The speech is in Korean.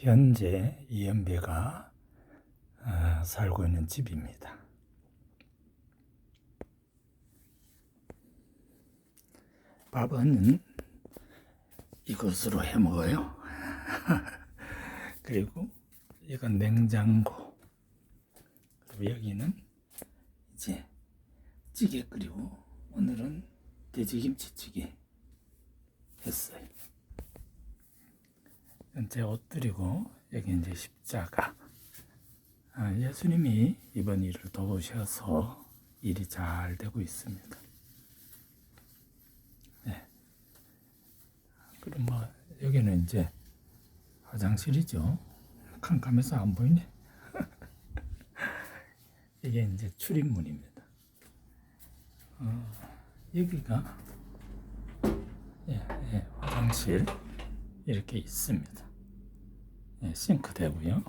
현재 이연배가 아, 살고 있는 집입니다. 밥은 이것으로 해 먹어요. 그리고 이건 냉장고. 그리고 여기는 이제 찌개 끓이고 오늘은 돼지김치찌개 했어요. 제 옷들이고 여기 이제 십자가. 아, 예수님이 이번 일을 도우셔서 일이 잘 되고 있습니다. 네. 그럼 뭐 여기는 이제 화장실이죠. 캄캄해서 안 보이네. 이게 이제 출입문입니다. 어, 여기가 예, 예, 화장실 이렇게 있습니다. 예, 싱크 되고요.